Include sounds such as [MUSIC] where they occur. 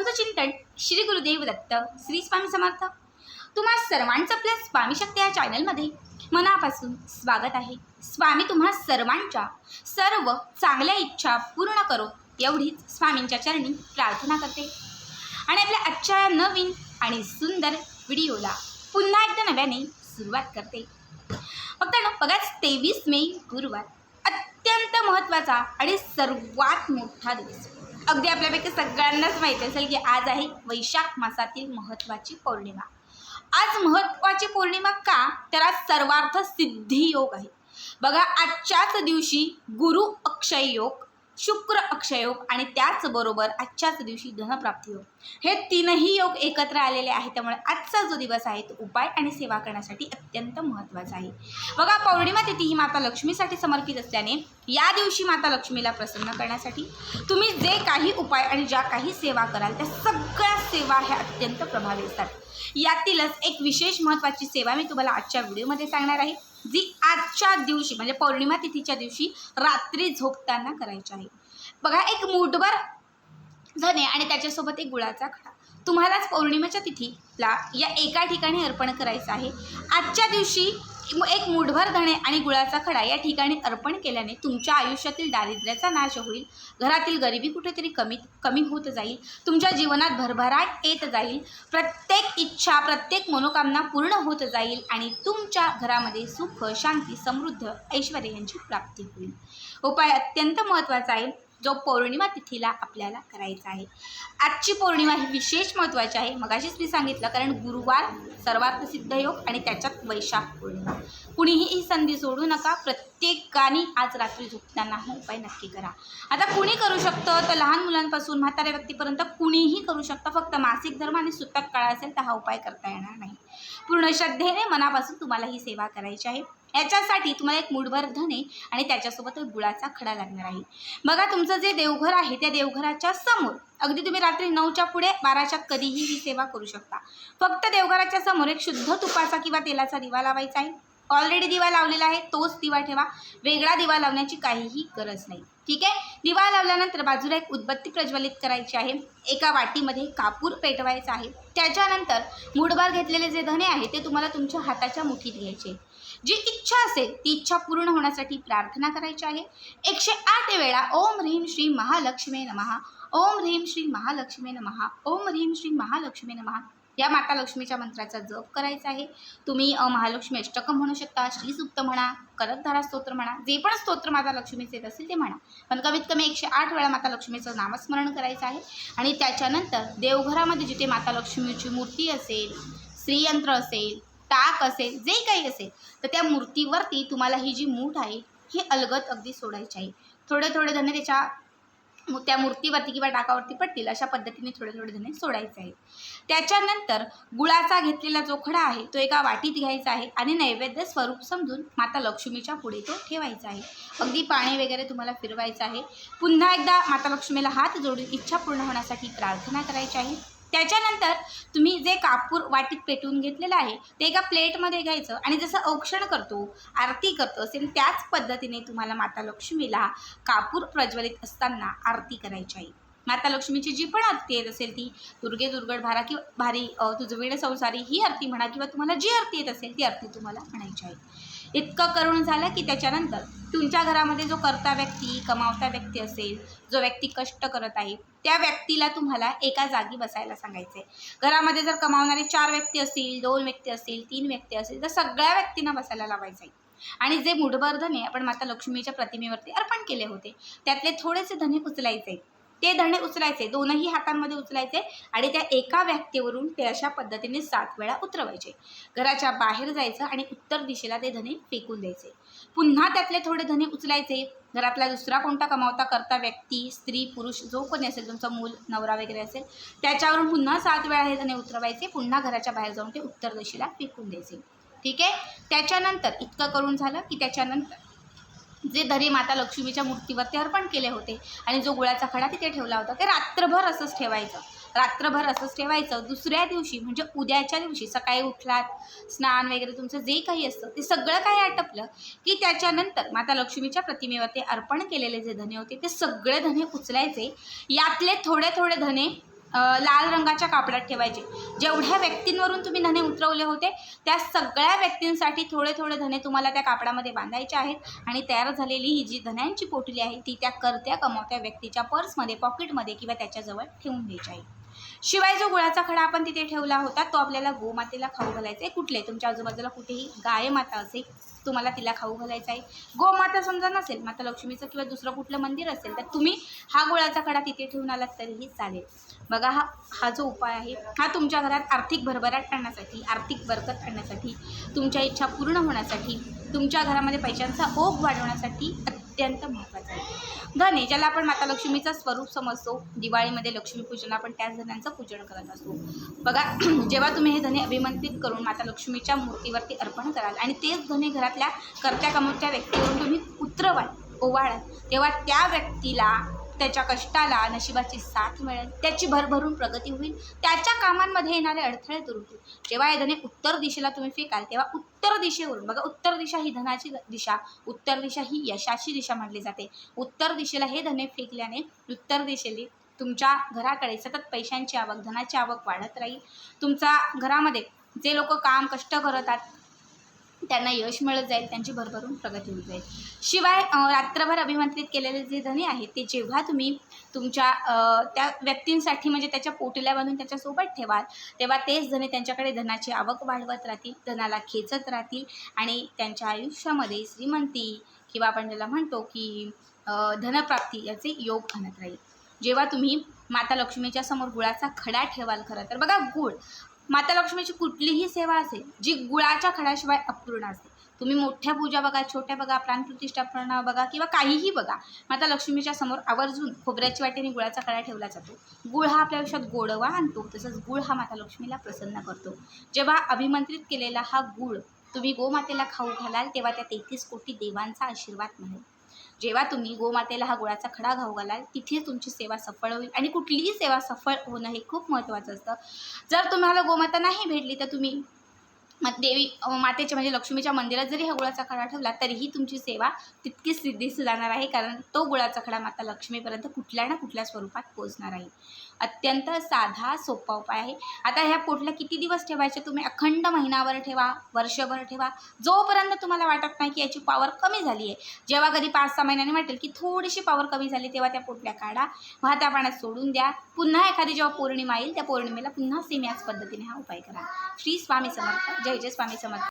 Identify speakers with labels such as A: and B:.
A: तुमचं चिंतन श्री गुरुदेव दत्त श्री स्वामी समर्थ. तुम्हा सर्वांचं आपल्या स्वामी शक्ती या चॅनलमध्ये मनापासून स्वागत आहे. स्वामी तुम्हा सर्वांच्या सर्व चांगल्या इच्छा पूर्ण करो एवढीच स्वामींच्या चरणी प्रार्थना करते. आणि आपल्या आजच्या नवीन आणि सुंदर व्हिडिओला पुन्हा एकदा नव्याने सुरुवात करते. फक्त ना बघाच तेवीस मे गुरुवार अत्यंत महत्त्वाचा आणि सर्वात मोठा दिवस. अगदी आपल्यापैकी सगळ्यांनाच माहिती असेल की आज आहे वैशाख मासातील महत्त्वाची पौर्णिमा. आज महत्त्वाची पौर्णिमा का? तर आज सर्वार्थ सिद्धी योग आहे. बघा आजच्याच दिवशी गुरु अक्षय योग शुक्र अक्षयोग आणि त्याचबरोबर आजच्याच दिवशी धनप्राप्ती योग. हे तीनही योग एकत्र आलेले आहेत त्यामुळे आजचा जो दिवस आहे तो उपाय आणि सेवा करण्यासाठी अत्यंत महत्त्वाचा आहे. बघा पौर्णिमा तिथी ही माता लक्ष्मीसाठी समर्पित असल्याने या दिवशी माता लक्ष्मीला प्रसन्न करण्यासाठी तुम्ही जे काही उपाय आणि ज्या काही सेवा कराल त्या सगळ्या सेवा ह्या अत्यंत प्रभावी असतात. यातीलच एक विशेष महत्त्वाची सेवा मी तुम्हाला आजच्या व्हिडिओमध्ये सांगणार आहे जी आजच्या दिवशी म्हणजे पौर्णिमा तिथीच्या दिवशी रात्री झोपताना करायची आहे. बघा एक मूठभर धने आणि त्याच्यासोबत एक गुळाचा खडा. तुम्हालाच पौर्णिमेच्या तिथीला या एका ठिकाणी अर्पण करायचं आहे. आजच्या दिवशी एक मूठभर धणे आणि गुळाचा खडा या ठिकाणी अर्पण केल्याने तुमच्या आयुष्यातील दारिद्र्याचा नाश होईल. घरातील गरिबी कुठेतरी कमी कमी होत जाईल. तुमच्या जीवनात भरभराट येत जाईल. प्रत्येक इच्छा प्रत्येक मनोकामना पूर्ण होत जाईल आणि तुमच्या घरामध्ये सुख शांती समृद्ध ऐश्वर यांची प्राप्ती होईल. उपाय अत्यंत महत्त्वाचा आहे. जो पौर्णिमा तिथीला आपल्याला करायचा आहे. आजची पौर्णिमा ही विशेष महत्त्वाची आहे. मगाशीच मी सांगितलं कारण गुरुवार सर्वात प्रसिद्ध योग आणि त्याच्यात वैशाख पौर्णिमा. कुणीही ही संधी सोडू नका. प्रत्येकाने आज रात्री झोपताना हा उपाय नक्की करा. आता कुणी करू शकतं? तर लहान मुलांपासून म्हाताऱ्या व्यक्तीपर्यंत कुणीही करू शकतं. फक्त मासिक धर्म आणि सुतक काळ असेल तर हा उपाय करता येणार नाही. पूर्ण श्रद्धेने मनापासून तुम्हाला ही सेवा करायची आहे. याच्यासाठी तुम्हाला एक मूठभर धने आणि त्याच्यासोबत गुळाचा खडा लागणार आहे. बघा तुमचं जे देवघर आहे त्या देवघराच्या समोर अगदी तुम्ही रात्री नऊच्या पुढे बाराच्या कधीही ही सेवा करू शकता. फक्त देवघराच्या समोर एक शुद्ध तुपाचा किंवा तेलाचा दिवा लावायचा आहे. ऑलरेडी दिवा लावलेला आहे तोच दिवा ठेवा. वेगळा दिवा लावण्याची काहीही गरज नाही. ठीक आहे? दिवा लावल्यानंतर बाजूला एक उदबत्ती प्रज्वलित करायची आहे. एका वाटीमध्ये कापूर पेटवायचा आहे. त्याच्यानंतर मूठभर घेतलेले जे धने आहे ते तुम्हाला तुमच्या हाताच्या मुठीत घ्यायचे जी इच्छा असेल ती इच्छा पूर्ण होण्यासाठी प्रार्थना करायची आहे. एकशे आठ वेळा ओम ह्रीम श्री महालक्ष्मी नमहा ओम ह्रीम श्री महालक्ष्मी नमहा ओम ह्रीम श्री महालक्ष्मी नमहा या माता लक्ष्मीच्या मंत्राचा जप करायचा आहे. तुम्ही महालक्ष्मी अष्टकम म्हणू शकता श्रीसुक्त म्हणा करतधारा स्तोत्र म्हणा जे पण स्तोत्र माता लक्ष्मीचे येत असेल ते म्हणा. पण कमीत कमी एकशे आठ वेळा माता लक्ष्मीचं नामस्मरण करायचं आहे. आणि त्याच्यानंतर देवघरामध्ये जिथे माता लक्ष्मीची मूर्ती असेल श्रीयंत्र असेल टाक असेल जे काही असेल तर त्या मूर्तीवरती तुम्हाला ही जी मूठ आहे ही अलगत अगदी सोडायची आहे. थोडे थोडे धने त्याच्या त्या मूर्तीवरती किंवा टाकावरती पडतील अशा पद्धतीने थोडे थोडे धने सोडायचे आहे त्याच्यानंतर गुळाचा घेतलेला जो खडा आहे तो एका वाटीत घ्यायचा आहे आणि नैवेद्य स्वरूप समजून माता लक्ष्मीच्या पुढे तो ठेवायचा आहे. अगदी पाणी वगैरे तुम्हाला फिरवायचं आहे. पुन्हा एकदा माता लक्ष्मीला हात जोडून इच्छा पूर्ण होण्यासाठी प्रार्थना करायची आहे. त्याच्यानंतर तुम्ही जे कापूर वाटीत पेटवून घेतलेलं आहे ते एका प्लेटमध्ये घ्यायचं आणि जसं औक्षण करतो आरती करतो सेम त्याच पद्धतीने तुम्हाला माता लक्ष्मीला कापूर प्रज्वलित असताना आरती करायची आहे. माता लक्ष्मीची जी पण आरती येत असेल ती दुर्गे दुर्गड भारा किंवा भारी अ, तुझं संसारी ही आरती म्हणा किंवा तुम्हाला जी आरती येत असेल ती आरती तुम्हाला म्हणायची आहे. इतकं करून झालं की त्याच्यानंतर तुमच्या घरामध्ये जो करता व्यक्ती कमावता व्यक्ती असेल जो व्यक्ती कष्ट करत आहे त्या व्यक्तीला तुम्हाला एका जागी बसायला सांगायचं आहे घरामध्ये जर कमावणारे चार व्यक्ती असतील दोन व्यक्ती असतील तीन व्यक्ती असतील तर सगळ्या व्यक्तींना बसायला लावायचं आहे आणि जे मुठभर धने आपण माता लक्ष्मीच्या प्रतिमेवरती अर्पण केले होते त्यातले थोडेसे धने उचलायचे ते धणे उचलायचे दोनही हातांमध्ये उचलायचे आणि त्या एका व्यक्तीवरून ते अशा पद्धतीने सात वेळा उतरवायचे. घराच्या बाहेर जायचं आणि उत्तर दिशेला ते धने फेकून द्यायचे. पुन्हा त्यातले थोडे धने उचलायचे. घरातला दुसरा कोणता कमावता करता व्यक्ती स्त्री पुरुष जो कोणी असेल तुमचा मूल नवरा वगैरे असेल त्याच्यावरून पुन्हा सात वेळा हे धने उतरवायचे. पुन्हा घराच्या बाहेर जाऊन ते उत्तर दिशेला फेकून द्यायचे. ठीक आहे? त्याच्यानंतर इतकं करून झालं की त्याच्यानंतर जे धरी माता लक्ष्मीच्या मूर्तीवरती अर्पण केले होते. आणि जो गुळाचा खडा तिथे ठेवला होता ते रात्रभर असंच ठेवायचं. रात्रभर असंच ठेवायचं. दुसऱ्या दिवशी म्हणजे उद्याच्या दिवशी सकाळी उठलात स्नान वगैरे तुमचं जे काही असतं ते सगळं काही आटपलं की त्याच्यानंतर माता लक्ष्मीच्या प्रतिमेवरती अर्पण केलेले जे धने होते ते सगळे धने उचलायचे यातले थोडे थोडे धने लाल रंगाच्या कापडात ठेवायचे. जेवढ्या व्यक्तींवरून तुम्ही धने उतरवले होते त्या सगळ्या व्यक्तींसाठी थोडे थोडे धने तुम्हाला त्या कापडामध्ये बांधायचे आहेत आणि तयार झालेली ही जी धण्यांची पोटली आहे ती त्या करत्या कमावत्या व्यक्तीच्या पर्समध्ये पॉकेटमध्ये किंवा त्याच्याजवळ ठेवून द्यायची आहे. शिवाय जो गुळाचा खडा आपण तिथे ठेवला होता तो आपल्याला गोमातेला खाऊ घालायचा आहे. कुठले? तुमच्या आजूबाजूला कुठेही गाय माता असेल तुम्हाला तिला खाऊ घालायचा आहे. गोमाता समजा नसेल माता लक्ष्मीचं किंवा दुसरं कुठलं मंदिर असेल तर तुम्ही हा गुळाचा खडा तिथे ठेवून आलात तरीही चालेल. बघा हा हा जो उपाय आहे हा तुमच्या घरात आर्थिक भरभराट आणण्यासाठी आर्थिक बरकत आणण्यासाठी तुमच्या इच्छा पूर्ण होण्यासाठी तुमच्या घरामध्ये पैशांचा ओघ वाढवण्यासाठी अत्यंत महत्त्वाचं आहे. धने ज्याला आपण माता लक्ष्मीचं स्वरूप समजतो दिवाळीमध्ये लक्ष्मीपूजन आपण त्याच धन्यांचं पूजन करत असतो. बघा [CLEARS THROAT] जेव्हा तुम्ही हे धने अभिमंत्रित करून माता लक्ष्मीच्या मूर्तीवरती अर्पण कराल आणि तेच धने घरातल्या कर्त्या कमवत्या व्यक्तीवरून तुम्ही उतरवाल ओवाळाल तेव्हा त्या व्यक्तीला त्याच्या कष्टाला नशिबाची साथ मिळेल त्याची भरभरून प्रगती होईल त्याच्या कामांमध्ये येणारे अडथळे दूर होतील. जेव्हा हे धने उत्तर दिशेला तुम्ही फेकाल तेव्हा उत्तर दिशेवरून बघा उत्तर दिशा ही धनाची दिशा उत्तर दिशा ही यशाची दिशा मानली जाते. उत्तर दिशेला हे धने फेकल्याने उत्तर दिशेली तुमच्या घराकडे सतत पैशांची आवक धनाची आवक वाढत राहील. तुमचा घरामध्ये जे लोक काम कष्ट करतात त्यांना यश मिळत जाईल त्यांची भरभरून प्रगती होत जाईल. शिवाय रात्रभर अभिमंत्रित केलेले जे धने आहेत ते जेव्हा तुम्ही तुमच्या त्या व्यक्तींसाठी म्हणजे त्याच्या पोटीला बांधून त्याच्यासोबत ठेवाल तेव्हा तेच धने त्यांच्याकडे धनाची आवक वाढवत राहतील धनाला खेचत राहतील आणि त्यांच्या आयुष्यामध्ये श्रीमंती किंवा आपण ज्याला म्हणतो की धनप्राप्ती याचे योग आणत राहील. जेव्हा तुम्ही माता लक्ष्मीच्या समोर गुळाचा खडा ठेवाल खरं तर बघा गुळ. माता लक्ष्मीची कुठलीही सेवा असेल जी गुळाच्या खडाशिवाय अपूर्ण असते. तुम्ही मोठ्या पूजा बघा छोट्या बघा प्राणप्रतिष्ठापना बघा किंवा काहीही बघा माता लक्ष्मीच्या समोर आवर्जून खोबऱ्याची वाटेने गुळाचा खडा ठेवला जातो. गुळ हा आपल्या आयुष्यात गोडवा आणतो तसंच गुळ हा माता लक्ष्मीला प्रसन्न करतो. जेव्हा अभिमंत्रित केलेला हा गुळ तुम्ही गोमातेला खाऊ घालाल तेव्हा त्या तेहतीस कोटी देवांचा आशीर्वाद मिळेल. जेव्हा तुम्ही गोमातेला हा गुळाचा खडा घाऊ घालाल तिथेच तुमची सेवा सफळ होईल आणि कुठलीही सेवा सफळ होणं हे खूप महत्त्वाचं असतं. जर तुम्हाला गोमाता नाही भेटली तर तुम्ही देवी मातेच्या म्हणजे लक्ष्मीच्या मंदिरात जरी हा गुळाचा खडा ठेवला तरीही तुमची सेवा तितकीच सिद्धीस जाणार आहे कारण तो गुळाचा खडा माता लक्ष्मीपर्यंत कुठल्या ना कुठल्या स्वरूपात पोहोचणार आहे. अत्यंत साधा सोपा उपाय आहे. आता ह्या पोटला किती दिवस ठेवायचे तुम्ही? अखंड महिनाभर ठेवा वर्षभर ठेवा. जोपर्यंत तुम्हाला वाटत नाही की याची पॉवर कमी झाली आहे जेव्हा कधी पाच सहा महिन्यांनी वाटेल की थोडीशी पॉवर कमी झाली तेव्हा त्या पोटल्या काढा. वाहत्या पाण्यात सोडून द्या. पुन्हा एखादी जेव्हा पौर्णिमा येईल त्या पौर्णिमेला पुन्हा सेम याच पद्धतीने हा उपाय करा. श्री स्वामी समर्थ. जय जय स्वामी समर्थ